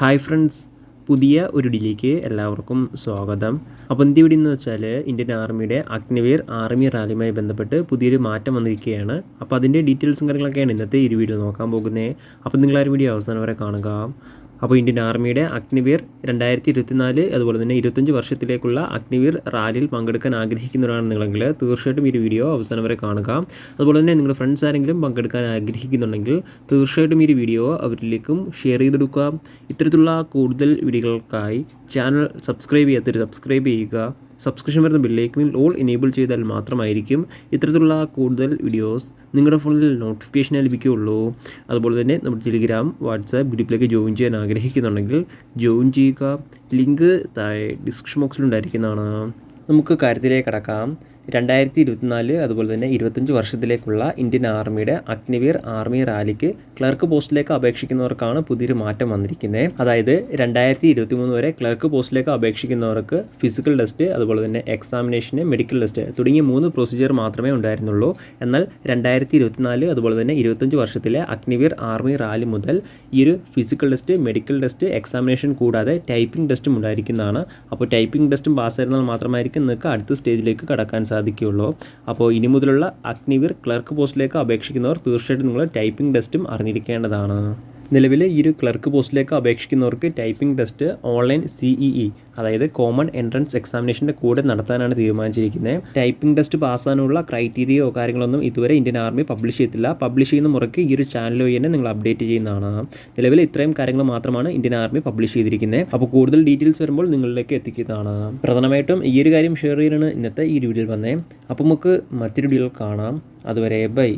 Hi friends പുതിയ ഒരു ഡിലേക്ക് എല്ലാവർക്കും സ്വാഗതം. അപ്പോൾ എന്ത് ഇവിടെ എന്ന് വെച്ചാൽ ഇന്ത്യൻ ആർമിയുടെ അഗ്നിവീർ ആർമി റാലിയുമായി ബന്ധപ്പെട്ട് പുതിയൊരു മാറ്റം വന്നിരിക്കുകയാണ്. അപ്പോൾ അതിന്റെ ഡീറ്റെയിൽസും കാര്യങ്ങളൊക്കെയാണ് ഇന്നത്തെ ഈ വീഡിയോ നോക്കാൻ പോകുന്നത് അപ്പോൾ നിങ്ങൾ വീഡിയോ അവസാനം വരെ കാണുക. അപ്പോൾ ഇന്ത്യൻ ആർമിയുടെ അഗ്നിവീർ രണ്ടായിരത്തി ഇരുപത്തിനാല് അതുപോലെ തന്നെ ഇരുപത്തഞ്ച് വർഷത്തിലേക്കുള്ള അഗ്നിവീർ റാലിയിൽ പങ്കെടുക്കാൻ ആഗ്രഹിക്കുന്നവരാണ് നിങ്ങളെങ്കിൽ തീർച്ചയായിട്ടും ഈ വീഡിയോ അവസാനം വരെ കാണുക. അതുപോലെ തന്നെ നിങ്ങളുടെ ഫ്രണ്ട്സ് ആരെങ്കിലും പങ്കെടുക്കാൻ ആഗ്രഹിക്കുന്നുണ്ടെങ്കിൽ തീർച്ചയായിട്ടും ഈ വീഡിയോ അവരിലേക്കും ഷെയർ ചെയ്തെടുക്കുക. ഇത്തരത്തിലുള്ള കൂടുതൽ വീഡിയോകൾക്കായി ചാനൽ സബ്സ്ക്രൈബ് ചെയ്യാത്തവർ സബ്സ്ക്രൈബ് ചെയ്യുക. സബ്സ്ക്രിപ്ഷൻ വരുന്ന ബില്ലേക്കിനിൽ ഓൾ എനേബിൾ ചെയ്താൽ മാത്രമായിരിക്കും ഇത്തരത്തിലുള്ള കൂടുതൽ വീഡിയോസ് നിങ്ങളുടെ ഫോണിൽ നോട്ടിഫിക്കേഷൻ ലഭിക്കുകയുള്ളൂ. അതുപോലെ തന്നെ നമ്മുടെ ടെലിഗ്രാം വാട്സാപ്പ് ഗ്രൂപ്പിലേക്ക് ജോയിൻ ചെയ്യാൻ ആഗ്രഹിക്കുന്നുണ്ടെങ്കിൽ ജോയിൻ ചെയ്യുക. ലിങ്ക് താഴെ ഡിസ്ക്രിപ്ഷൻ ബോക്സിലുണ്ടായിരിക്കുന്നതാണ് നമുക്ക് കാര്യത്തിലേക്ക് കടക്കാം. രണ്ടായിരത്തി ഇരുപത്തിനാല് അതുപോലെ തന്നെ ഇരുപത്തഞ്ച് വർഷത്തിലേക്കുള്ള ഇന്ത്യൻ ആർമിയുടെ അഗ്നിവീർ ആർമി റാലിക്ക് ക്ലർക്ക് പോസ്റ്റിലേക്ക് അപേക്ഷിക്കുന്നവർക്കാണ് പുതിയൊരു മാറ്റം വന്നിരിക്കുന്നത്. അതായത് രണ്ടായിരത്തി ഇരുപത്തി മൂന്ന് വരെ ക്ലർക്ക് പോസ്റ്റിലേക്ക് അപേക്ഷിക്കുന്നവർക്ക് ഫിസിക്കൽ ടെസ്റ്റ് അതുപോലെ തന്നെ എക്സാമിനേഷന് മെഡിക്കൽ ടെസ്റ്റ് തുടങ്ങിയ മൂന്ന് പ്രൊസീജിയർ മാത്രമേ ഉണ്ടായിരുന്നുള്ളൂ. എന്നാൽ രണ്ടായിരത്തി ഇരുപത്തിനാല് അതുപോലെ തന്നെ ഇരുപത്തഞ്ച് വർഷത്തിലെ അഗ്നിവീർ ആർമി റാലി മുതൽ ഈ ഒരു physical test medical test examination കൂടാതെ ടൈപ്പിംഗ് ടെസ്റ്റും ഉണ്ടായിരിക്കുന്നതാണ്. അപ്പോൾ ടൈപ്പിംഗ് ടെസ്റ്റും പാസ്സായിരുന്നാൽ മാത്രമായിരിക്കും നിങ്ങൾക്ക് അടുത്ത സ്റ്റേജിലേക്ക് കടക്കാൻ സാധിക്കുകയുള്ളൂ. അപ്പോൾ ഇനി മുതലുള്ള അഗ്നിവീർ ക്ലർക്ക് പോസ്റ്റിലേക്ക് അപേക്ഷിക്കുന്നവർ തീർച്ചയായിട്ടും നിങ്ങൾ ടൈപ്പിംഗ് ടെസ്റ്റും അറിഞ്ഞിരിക്കേണ്ടതാണ്. നിലവിൽ ഈ ഒരു ക്ലർക്ക് പോസ്റ്റിലേക്ക് അപേക്ഷിക്കുന്നവർക്ക് ടൈപ്പിംഗ് ടെസ്റ്റ് ഓൺലൈൻ സിഇഇ അതായത് കോമൺ എൻട്രൻസ് എക്സാമിനേഷന്റെ കൂടെ നടത്താനാണ് തീരുമാനിച്ചിരിക്കുന്നത്. ടൈപ്പിംഗ് ടെസ്റ്റ് പാസ്സാനുള്ള ക്രൈറ്റീരിയയോ കാര്യങ്ങളൊന്നും ഇതുവരെ ഇന്ത്യൻ ആർമി പബ്ലിഷ് ചെയ്തിട്ടില്ല. പബ്ലിഷ് ചെയ്യുന്ന മുറയ്ക്ക് ഈ ഒരു ചാനൽ വഴി തന്നെ നിങ്ങൾ അപ്ഡേറ്റ് ചെയ്യുന്നതാണ്. നിലവിൽ ഇത്രയും കാര്യങ്ങൾ മാത്രമാണ് ഇന്ത്യൻ ആർമി പബ്ലിഷ് ചെയ്തിരിക്കുന്നത്. അപ്പോൾ കൂടുതൽ ഡീറ്റെയിൽസ് വരുമ്പോൾ നിങ്ങളിലേക്ക് എത്തിക്കുന്നതാണ്. പ്രധാനമായിട്ടും ഈ ഒരു കാര്യം ഷെയർ ചെയ്യാനാണ് ഇന്നത്തെ ഈ വീഡിയോയിൽ വന്നത് അപ്പോൾ നമുക്ക് മറ്റൊരു വീഡിയോയിൽ കാണാം. അതുവരെ ബൈ.